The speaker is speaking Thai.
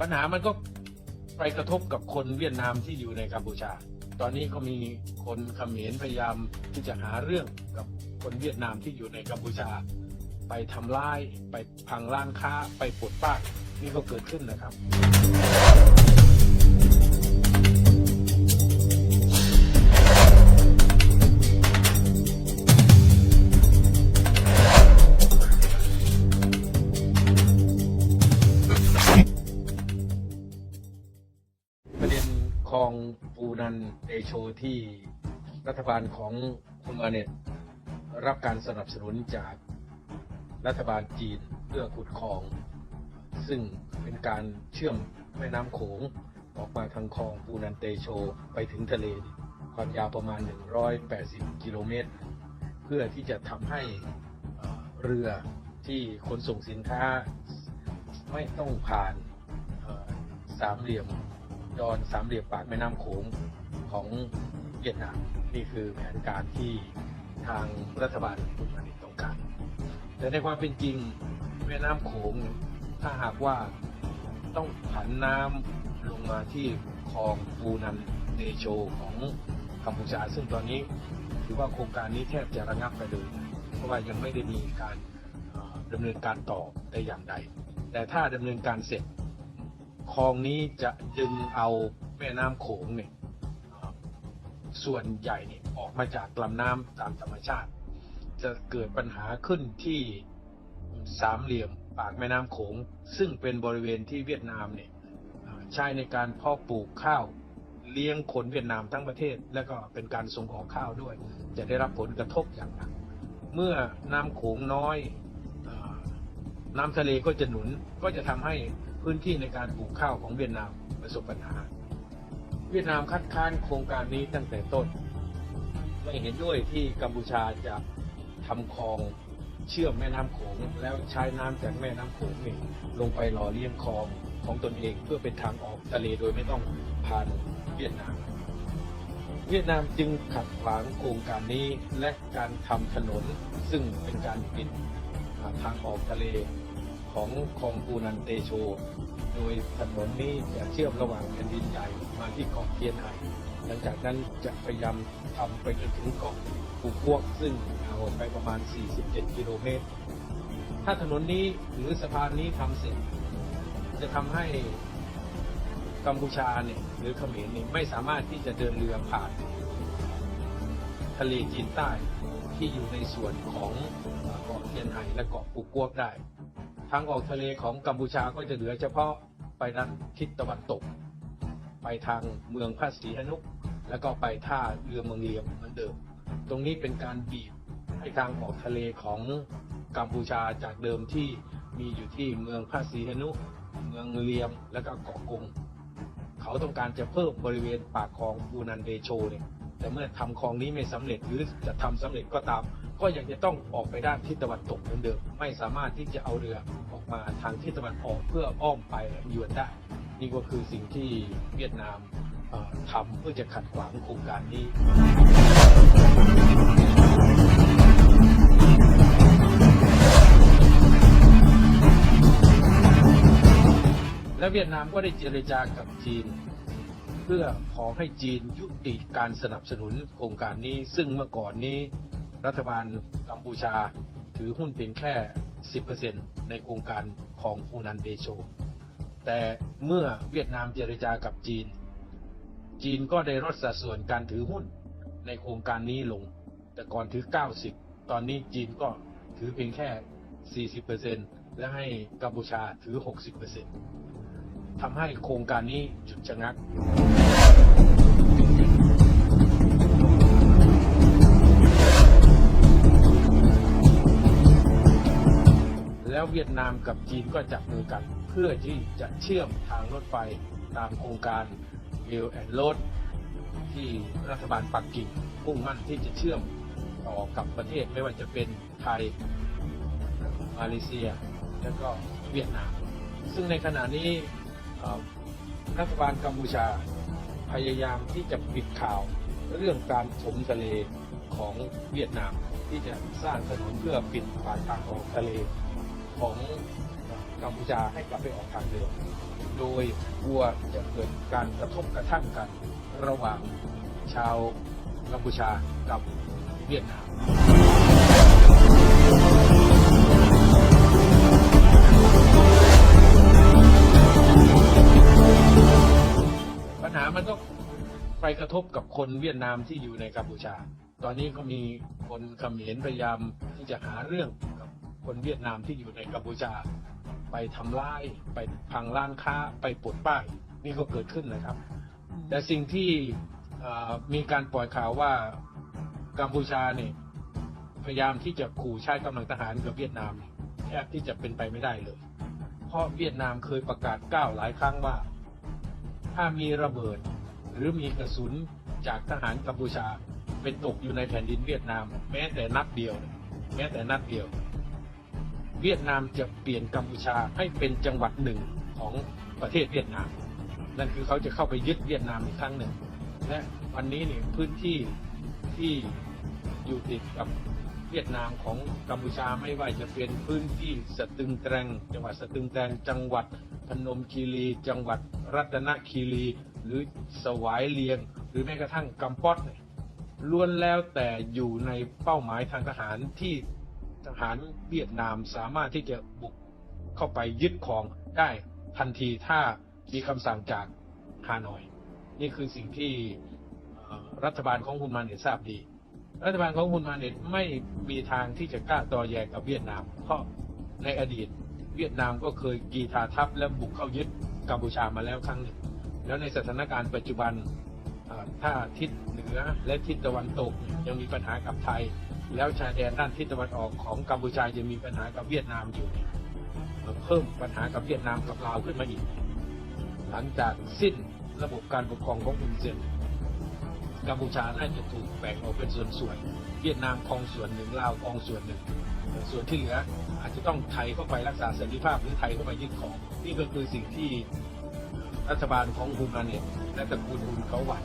ปัญหามันก็ไปกระทบกับคนเวียดนามที่อยู่ในกัมพูชา ตอนนี้ก็มีคนเขมรพยายามที่จะหาเรื่องกับคนเวียดนามที่อยู่ในกัมพูชา ไปทำร้าย ไปพังร้านค้า ไปปลดป้านี่ก็เกิดขึ้นนะครับ องปูนันเตโชที่รัฐบาลของคุณมาเน็ตรับการสนับสนุนจากรัฐบาลจีนเพื่อขุดคลอง ซึ่งเป็นการเชื่อมแม่น้ำโขงออกมาทางคลองปูนันเตโชไปถึงทะเล ความยาวประมาณ 180 กิโลเมตร เพื่อที่จะทำให้เรือที่ขนส่งสินค้าไม่ต้องผ่านสามเหลี่ยม ดอนสามเหลี่ยมปากแม่น้ำโขงของเวียดนามนี่คือแผนการที่ทางรัฐบาลคุณมานิตต้องการแต่ในความเป็นจริงแม่น้ำโขงถ้าหากว่าต้องผันน้ำลงมาที่คลองปูนันเตโชของกัมพูชาซึ่งตอนนี้ถือว่าโครงการนี้แทบจะระงับไปเลยเพราะว่ายังไม่ได้มีการดำเนินการต่อแต่อย่างใด แต่ถ้าดำเนินการเสร็จ คลองนี้จะดึงเอาแม่น้ำโขงเนี่ยส่วนใหญ่เนี่ยออกมาจากลำน้ำตามธรรมชาติ จะเกิดปัญหาขึ้นที่สามเหลี่ยมปากแม่น้ำโขง ซึ่งเป็นบริเวณที่เวียดนามเนี่ยใช้ในการเพาะปลูกข้าวเลี้ยงคนเวียดนามทั้งประเทศ และก็เป็นการส่งออกข้าวด้วย จะได้รับผลกระทบอย่างหนักเมื่อน้ำโขงน้อยอน้ำทะเลก็จะหนุนก็จะทำให้ พื้นที่ในการปลูกข้าวของเวียดนามประสบปัญหา เวียดนามคัดค้านโครงการนี้ตั้งแต่ต้น ไม่เห็นด้วยที่กัมพูชาจะทำคลองเชื่อมแม่น้ำโขงแล้วใช้น้ำจากแม่น้ำโขงนี่ลงไปหล่อเลี้ยงคลองของตนเองเพื่อเป็นทางออกทะเลโดยไม่ต้องผ่านเวียดนาม เวียดนามจึงขัดขวางโครงการนี้และการทำถนนซึ่งเป็นการปิดทางออกทะเล ของคลองปูนันเตโช โดยถนนนี้จะเชื่อมระหว่างแผ่นดินใหญ่มาที่เกาะเทียนไห่หลังจากนั้นจะพยายามทำไปจนถึงเกาะปูพวกซึ่งเอาไปประมาณ 47 กิโลเมตร ถ้าถนนนี้หรือสะพานนี้ทำเสร็จ จะทำให้กัมพูชาเนี่ยหรือเขมรเนี่ยไม่สามารถที่จะเดินเรือผ่านทะเลจีนใต้ที่อยู่ในส่วนของเกาะเทียนไห่และเกาะปูกวกได้ ทางออกทะเลของกัมพูชาก็จะเหลือเฉพาะไปทางทิศตะวันตก ไปทางเมืองพระศรีหนุก แล้วก็ไปท่าเรือเมืองเลียมเหมือนเดิม ตรงนี้เป็นการบีบให้ทางออกทะเลของกัมพูชาจากเดิมที่มีอยู่ที่เมืองพระศรีหนุเมืองเลียมและก็เกาะกงเขาต้องการจะเพิ่มบริเวณปากคลองบูนันเดโชเนี่ยแต่เมื่อทำคลองนี้ไม่สำเร็จหรือจะทำสำเร็จก็ตาม ก็ยังจะต้องออกไปด้านทิศตะวันตกเหมือนเดิม ไม่สามารถที่จะเอาเรือออกมาทางทิศตะวันออกเพื่ออ้อมไปยวนได้ นี่ก็คือสิ่งที่เวียดนามทำเพื่อจะขัดขวางโครงการนี้และเวียดนามก็ได้เจรจากับจีน เพื่อขอให้จีนยุติการสนับสนุนโครงการนี้ ซึ่งเมื่อก่อนนี้ รัฐบาลกัมพูชา ถือหุ้นเพียงแค่ 10%ในโครงการของฟูนันเดโช แต่เมื่อเวียดนามเจรจากับจีน จีนก็ได้ลดสัดส่วนการถือหุ้นในโครงการนี้ลง แต่ก่อนถือ 90 ตอนนี้จีนก็ถือเพียงแค่ 40%และให้กัมพูชาถือ 60%ทำให้โครงการนี้หยุดชะงัก วเวียดนามกับจีนก็จับมือกัน เพื่อที่จะเชื่อมทางรถไฟตามโครงการเ l ลแอนด์ o ดที่รัฐบาลปักกิ่งมุ่งมั่นที่จะเชื่อมต่อกับประเทศไม่ว่าจะเป็นไทย มาเลเซีย และก็เวียดนาม ซึ่งในขณะนี้รัฐบาลกัมพูชาพยายามที่จะปิดข่าวเรื่องการถมทะเลของเวียดนาม ที่จะสร้างถนนเพื่อปิดปากทางออกทะเล ของกัมพูชาให้กลับไปออกทางเดิม โดยกลัวจะเกิดการกระทบกระทั่งกันระหว่างชาวกัมพูชากับเวียดนามปัญหามันก็ไปกระทบกับคนเวียดนามที่อยู่ในกัมพูชา ตอนนี้ก็มีคนเขมรพยายามที่จะหาเรื่องกับ คนเวียดนามที่อยู่ในกัมพูชา ไปทำร้ายไปพังร้านค้าไปปลดป้ายนี่ก็เกิดขึ้นนะครับ แต่สิ่งที่มีการปล่อยข่าวว่ากัมพูชาเนี่ยพยายามที่จะขู่ใช้กำลังทหารกับเวียดนามแทบที่จะเป็นไปไม่ได้เลย เพราะเวียดนามเคยประกาศก้าวหลายครั้งว่า ถ้ามีระเบิดหรือมีกระสุนจากทหารกัมพูชาเป็นตกอยู่ในแผ่นดินเวียดนาม แม้แต่นัดเดียว แม้แต่นัดเดียว เวียดนามจะเปลี่ยนกัมพูชาให้เป็นจังหวัดหนึ่งของประเทศเวียดนาม นั่นคือเขาจะเข้าไปยึดเวียดนามอีกครั้งหนึ่ง และวันนี้เนี่ยพื้นที่ที่อยู่ติดกับเวียดนามของกัมพูชาไม่ว่าจะเป็นพื้นที่สตึงแตรงจังหวัดสตึงแตรงจังหวัดพนมคีรี จังหวัดรัตนคีรี หรือสวายเลียง หรือแม้กระทั่งกัมปอดเนี่ยล้วนแล้วแต่อยู่ในเป้าหมายทางทหารที่ ทหารเวียดนามสามารถที่จะบุกเข้าไปยึดครองได้ทันทีถ้ามีคำสั่งจากฮานอย นี่คือสิ่งที่รัฐบาลของคุณมาเนตทราบดี รัฐบาลของคุณมาเนตไม่มีทางที่จะกล้าต่อแยงกับเวียดนาม เพราะในอดีตเวียดนามก็เคยกีทาทัพและบุกเข้ายึดกัมพูชามาแล้วครั้งหนึ่ง แล้วในสถานการณ์ปัจจุบันเอ่อถ้าทิศเหนือและทิศตะวันตกยังมีปัญหากับไทย แล้วชายแดนด้านทิศตะวันออกของกัมพูชายังมีปัญหากับเวียดนามอยู่เพิ่มปัญหากับเวียดนามกับลาวขึ้นมาอีก หลังจากสิ้นระบบการปกครองของอุนเซนกัมพูชาน่าจะถูกแบ่งออกเป็นส่วนๆเวียดนามคองส่วนหนึ่งลาวคองส่วนหนึ่งส่วนที่เหลืออาจจะต้องไทยเข้าไปรักษาเสรีภาพหรือไทยเข้าไปยึดของ นี่ก็คือสิ่งที่รัฐบาลของฮุนมาเนตและตระกูลฮุนเขาหวัง